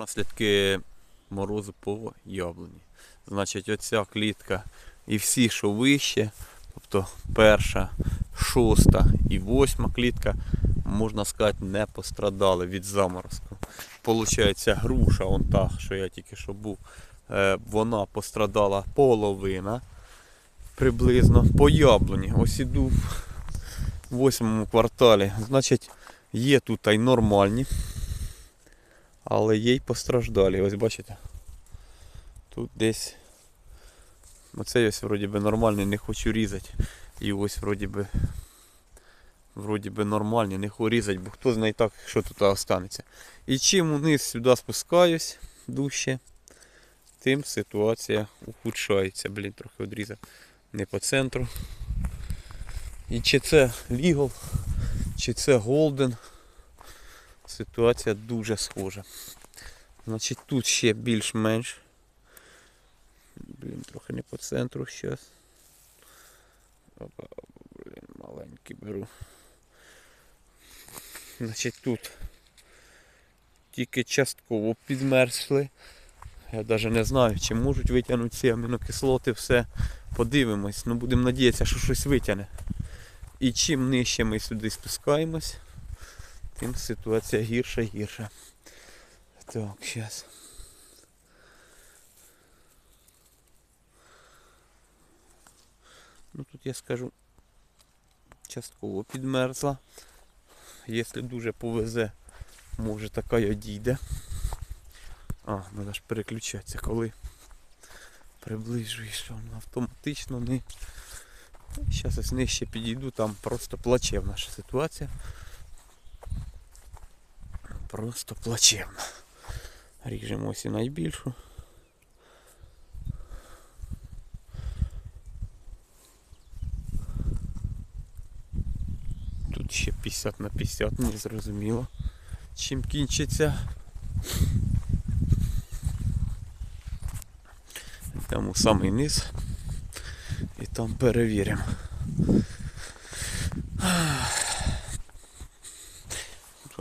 Наслідки морозу по яблуні. Значить, оця клітка і всі, що вище, тобто перша, шоста і восьма клітка, можна сказати, не пострадали від заморозку. Получається, груша, он та, що я тільки що був, е, вона пострадала половина приблизно по яблуні. Ось іду в восьмому кварталі. Значить, є тут й нормальні, але є й постраждалі. Ось бачите. Тут десь. Оцей ось вроді би нормальний, не хочу різати. І ось вроді би. Вроді би нормальний, не хочу різати, бо хто знає так, що тут останеться. І чим униз сюди спускаюсь дужче, тим ситуація ухудшається. Блін, трохи відрізав не по центру. І чи це Лігол, чи це Голден, ситуація дуже схожа. Значить тут ще більш-менш. Блін, трохи не по центру зараз. Блін, маленький беру. Значить тут тільки частково підмерзли. Я навіть не знаю, чи можуть витягнути ці амінокислоти, все. Подивимось, ну будемо надіятися, що щось витягне. І чим нижче ми сюди спускаємось, тим ситуація гірша гірша. Так, зараз. Ну тут я скажу частково підмерзла. Якщо дуже повезе, може така й одійде. А, треба ж переключатися, коли приближуєш, що воно автоматично не. Зараз ось нижче підійду, там просто плачевна ж ситуація. Просто плачевна. Ріжемо і найбільшу. Тут ще 50 на 50, не зрозуміло. Чим кінчиться. Йдемо у самий низ і там перевіримо.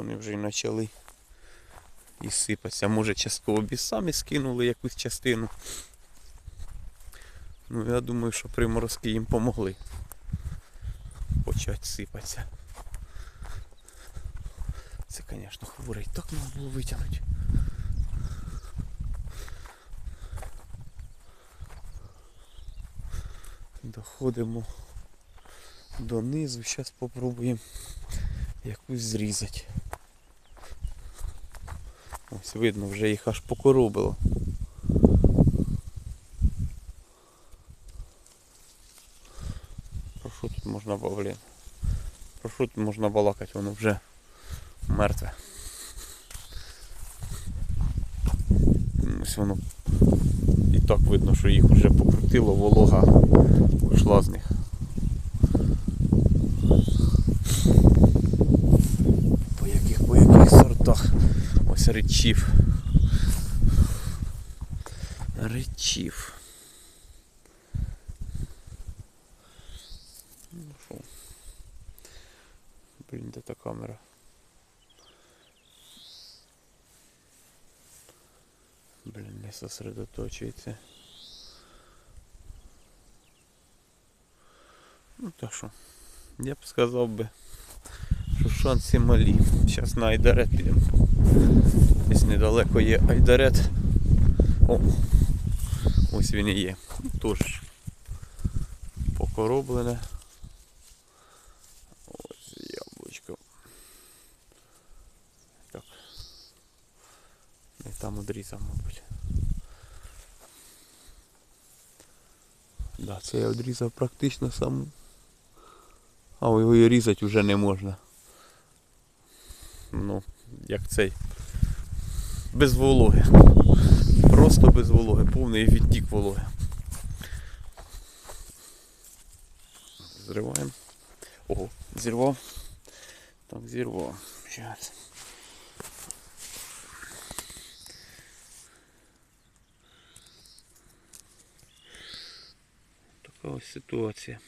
Вони вже і почали і сипатися. Може частково бі самі скинули якусь частину. Ну я думаю, що приморозки їм помогли почати сипатися. Це, звісно, хворий. Так треба було витягнути. Доходимо донизу, зараз спробуємо якусь зрізати. Ось видно, вже їх аж покоробило. Про що тут можна блін? Про що тут можна балакати, воно вже мертве. Ось воно і так видно, що їх вже покрутило, волога пішла з них. По яких, по яких? Ось речів. Речів. Ну? Блін, де та камера? Блін, не сосредоточується. Ну так що, я б сказав би, що шанси малі. Зараз на Айдарет підемо. Десь недалеко є Айдарет. О! Ось він і є. Тож покороблене. Ось яблучко. Не там одрізав, мабуть. Да, це я одрізав практично саму. А його і різати вже не можна. Ну, як цей. Без вологи. Просто без вологи. Повний відтік вологи. Зриваємо. Ого, зірвав. Так, зірвав. Зараз. Така ось ситуація.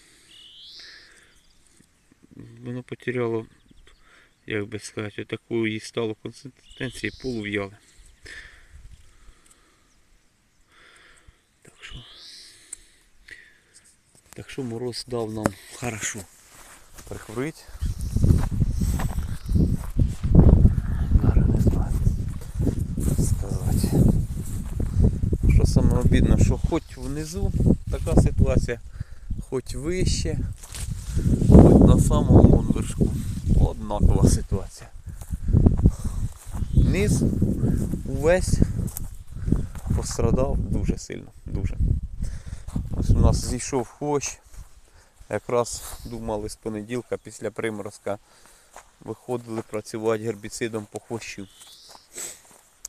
Воно потеряло, як би сказати, отаку отакої стало консистенції полув'яли. Так що так що мороз дав нам хорошо прикурить. Що саме обідно, що хоч внизу така ситуація, хоч вище, хоч на самому вершку. Однакова ситуація. Низ увесь пострадав дуже сильно, дуже. Ось у нас зійшов хвощ. Якраз думали з понеділка після приморозка виходили працювати гербіцидом по хвощу.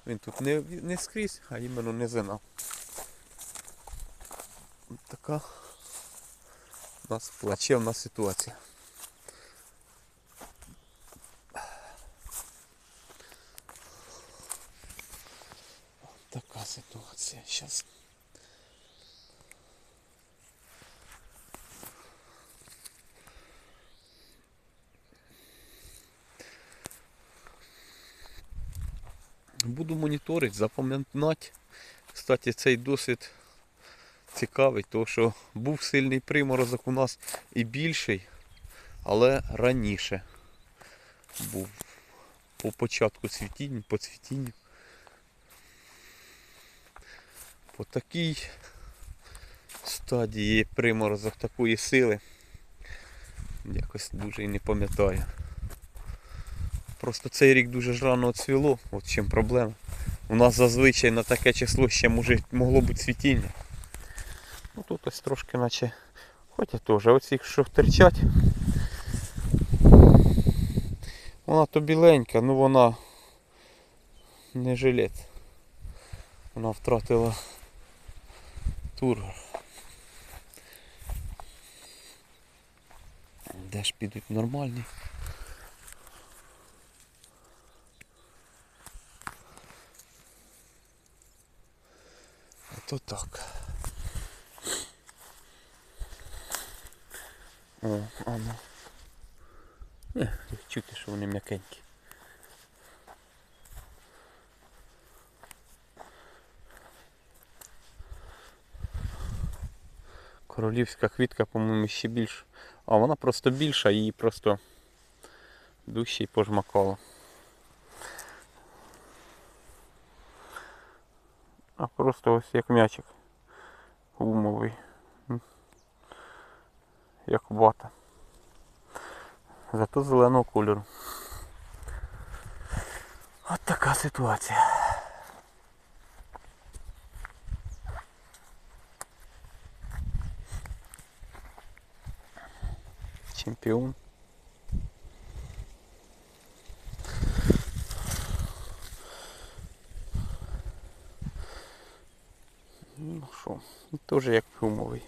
Він тут не, не скрізь, а іменно низина. От Така у нас плачевна ситуація. Ситуація зараз. Буду моніторити, запам'ятати. Кстати, цей досвід цікавий, тому що був сильний приморозок у нас і більший, але раніше був по початку цвітіння, по цвітінню. По такій стадії приморозок такої сили. Якось дуже і не пам'ятаю. Просто цей рік дуже рано цвіло, от чим проблема. У нас зазвичай на таке число ще може, могло бути цвітіння. Ну тут ось трошки наче. Хоча теж оці, що терчать. Вона то біленька, ну вона не жилет. Вона втратила тургор. Де ж підуть нормальні? А То так. О, а ну. Не, чути, що вони м'якенькі. Королівська квітка, по-моєму, ще більш. А вона просто більша, її просто дужче пожмакало. А просто ось як м'ячик гумовий. Як вата. Зато зеленого кольору. От така ситуація. Чемпіон. Ну що, теж як гумовий.